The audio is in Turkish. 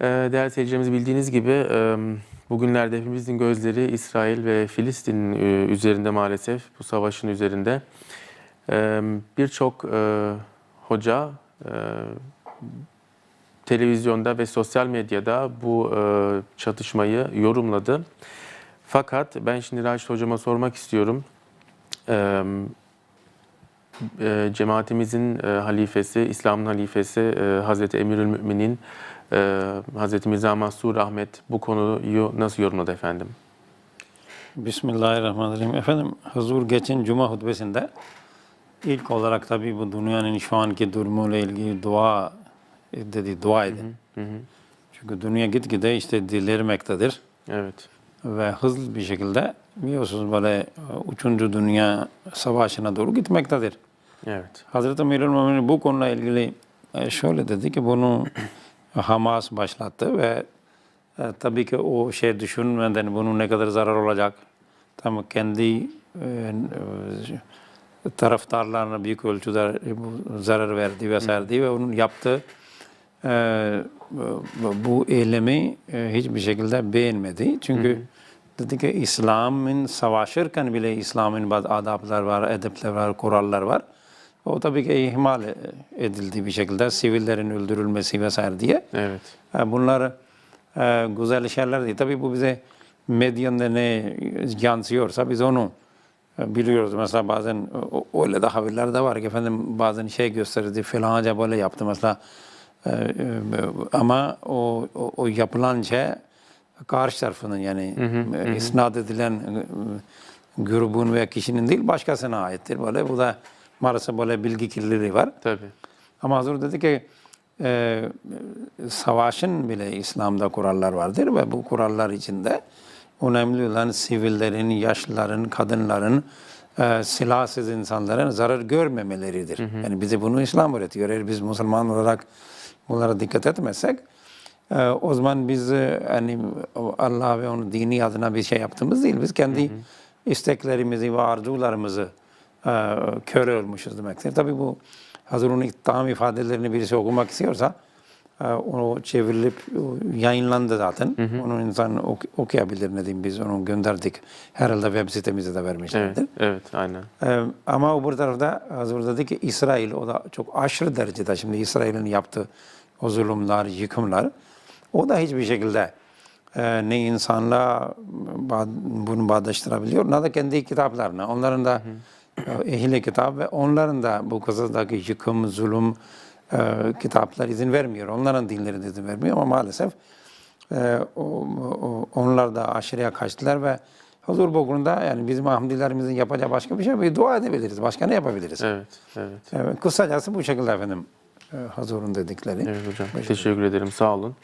Ee, Değerli seyircilerimiz bildiğiniz gibi bugünlerde hepimizin gözleri İsrail ve Filistin e, üzerinde maalesef bu savaşın üzerinde. Birçok hoca televizyonda ve sosyal medyada bu çatışmayı yorumladı. Fakat ben şimdi Raşit hocama sormak istiyorum. Cemaatimizin halifesi, İslam'ın halifesi Hazreti Emirül Müminin e, Hazreti Mirza Mahsur Ahmet bu konuyu nasıl yorumladı efendim? Bismillahirrahmanirrahim. Efendim huzur geçen cuma hutbesinde ilk olarak tabii bu dünyanın şu anki durumuyla ilgili dua dedi, dua edin. Hı hı. Çünkü dünya gitgide işte delirmektedir Evet. ve hızlı bir şekilde biliyorsunuz böyle e, üçüncü dünya savaşına doğru gitmektedir. Evet. Hazreti Emirül Müminin bu konuyla ilgili e, şöyle dedi ki bunu Hamas başlattı ve e, tabii ki o şey düşünmeden bunun ne kadar zarar olacak. Tam kendi e, e, taraftarlarına büyük ölçüde bu zarar verdi vesaire diye ve onun yaptığı e, bu eylemi e, hiçbir şekilde beğenmedi. Çünkü dedi ki İslam'ın savaşırken bile İslam'ın bazı adaplar var, edepler var, kurallar var. O tabii ki ihmal edildi bir şekilde sivillerin öldürülmesi vesaire diye. Evet. Bunlar e, güzel şeyler değil. Tabii bu bize medyanda ne yansıyorsa biz onu e, biliyoruz. Mesela bazen öyle de haberler de var ki efendim bazen şey gösterdi filanca böyle yaptı mesela. E, e, ama o, o, o yapılan şey karşı tarafının yani e, isnat edilen e, grubun veya kişinin değil başkasına aittir. Böyle bu da maalesef böyle bilgi kirliliği var. Tabii. Ama Hazır dedi ki e, savaşın bile İslam'da kurallar vardır ve bu kurallar içinde önemli olan sivillerin, yaşlıların, kadınların, e, silahsız insanların zarar görmemeleridir. Yani bize bunu İslam öğretiyor. Eğer biz Müslüman olarak bunlara dikkat etmezsek e, o zaman biz e, hani Allah ve onun dini adına bir şey yaptığımız değil. Biz kendi isteklerimizi ve arzularımızı köre olmuşuz demektir. Tabii bu hazır onun tam ifadelerini birisi okumak istiyorsa e, onu çevrilip yayınlandı zaten. Onu insan ok- okuyabilir ne diyeyim biz onu gönderdik. Herhalde web sitemize de Evet. vermişlerdir. Evet. Aynen. Ee, ama bu tarafta hazır dedi ki İsrail o da çok aşırı derecede şimdi İsrail'in yaptığı o zulümler, yıkımlar o da hiçbir şekilde e, ne insanla bunu bağdaştırabiliyor ne de kendi kitaplarına. Onların da e, ehli kitap ve onların da bu kısımdaki yıkım, zulüm e, kitaplar izin vermiyor. Onların dinleri de izin vermiyor ama maalesef e, o, o- onlar da aşırıya kaçtılar ve huzur bugünde yani bizim Ahmedilerimizin yapacağı başka bir şey yok. Dua edebiliriz. Başka ne yapabiliriz? Evet. Evet. Evet, kısacası bu şekilde efendim e, huzurun dedikleri. Evet hocam. Teşekkür ederim. Sağ olun.